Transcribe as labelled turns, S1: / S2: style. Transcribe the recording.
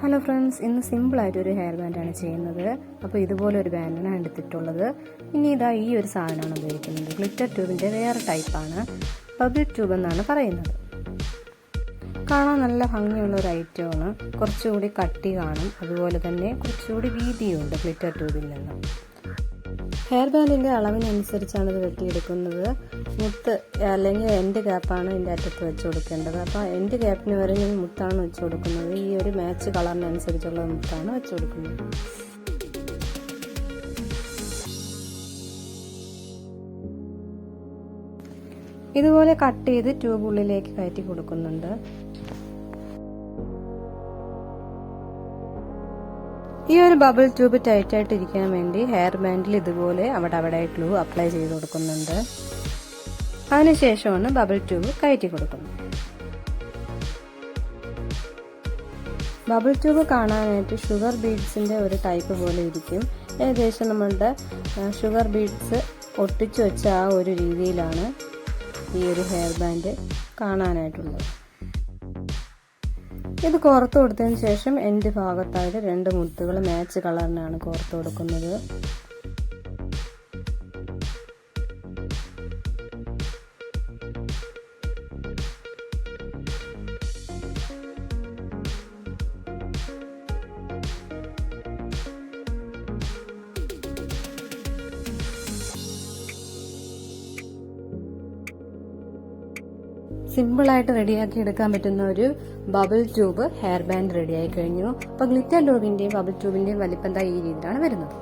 S1: Hello friends ഇന്ന് സിമ്പിളായിട്ട് ഒരു ഹെയർ ബാൻഡാണ് ചെയ്യുന്നത്. അപ്പോൾ ഇതുപോലെ ഒരു ബാൻഡാണ് എടുത്തിട്ടുള്ളത്. ഇനി ഇതാ ഈ ഒരു സാധനമാണ് ഉപയോഗിക്കുന്നത്. ഗ്ലിറ്റർ ട്യൂബിന്റെ വേറെ ടൈപ്പാണ് ബബിൾ ട്യൂബ് എന്നാണ് പറയുന്നത്. കാണാൻ നല്ല ഭംഗിയുള്ള ഒരു ഐറ്റമാണ് കുറച്ചുകൂടി കട്ടി കാണും. അതുപോലെ തന്നെ കുറച്ചുകൂടി വീതിയുണ്ട് ഗ്ലിറ്റർ ട്യൂബിൽ നിന്ന്. ഹെയർ ബാൻഡിന്റെ അളവിനനുസരിച്ചാണ് ഇത് വെട്ടിയെടുക്കുന്നത്. മുത്ത് അല്ലെങ്കിൽ എന്റെ ഗ്യാപ്പാണ് എന്റെ അറ്റത്ത് വെച്ച് കൊടുക്കേണ്ടത്. അപ്പോൾ എന്റെ ഗ്യാപ്പിന് വരെ ഞാൻ മുത്താണ് വെച്ച് കൊടുക്കുന്നത്. ഈ ഒരു മാച്ച് കളറിനനുസരിച്ചുള്ള മുത്താണ് വെച്ച് കൊടുക്കുന്നത്. ഇതുപോലെ കട്ട് ചെയ്ത് ട്യൂബ് ഉള്ളിലേക്ക് കയറ്റി കൊടുക്കുന്നുണ്ട്. ഈ ഒരു ബബിൾ ട്യൂബ് ടൈറ്റ് ആയിട്ട് ഇരിക്കാൻ വേണ്ടി ഹെയർ ബാൻഡിൽ ഇതുപോലെ അവിടെ അവിടെ ഗ്ലൂ അപ്ലൈ ചെയ്ത് കൊടുക്കുന്നുണ്ട്. അതിനുശേഷമാണ് ബബിൾ ട്യൂബ് കയറ്റി കൊടുക്കുന്നത്. ബബിൾ ട്യൂബ് കാണാനായിട്ട് ഷുഗർ ബീഡ്സിന്റെ ഒരു ടൈപ്പ് പോലെ ഇരിക്കും. ഏകദേശം നമ്മളുടെ ഷുഗർ ബീഡ്സ് ഒട്ടിച്ചു വെച്ച ആ ഒരു രീതിയിലാണ് ഈ ഒരു ഹെയർ ബാൻഡ് കാണാനായിട്ടുള്ളത്. ഇത് കോർത്ത് കൊടുത്തതിന് ശേഷം എന്റെ ഭാഗത്തായിട്ട് രണ്ട് മുത്തുകൾ മാച്ച് കളറിനാണ് കോർത്ത് കൊടുക്കുന്നത്. സിമ്പിളായിട്ട് റെഡിയാക്കി എടുക്കാൻ പറ്റുന്ന ഒരു ബബിൾ ട്യൂബ് ഹെയർ ബാൻഡ് റെഡിയായി കഴിഞ്ഞു. അപ്പോൾ ഗ്ലിറ്റർ ലോഗിന്റെയും ബബിൾ ട്യൂബിന്റെയും വലിപ്പം എന്താ ഈ രീതിയിലാണ് വരുന്നത്.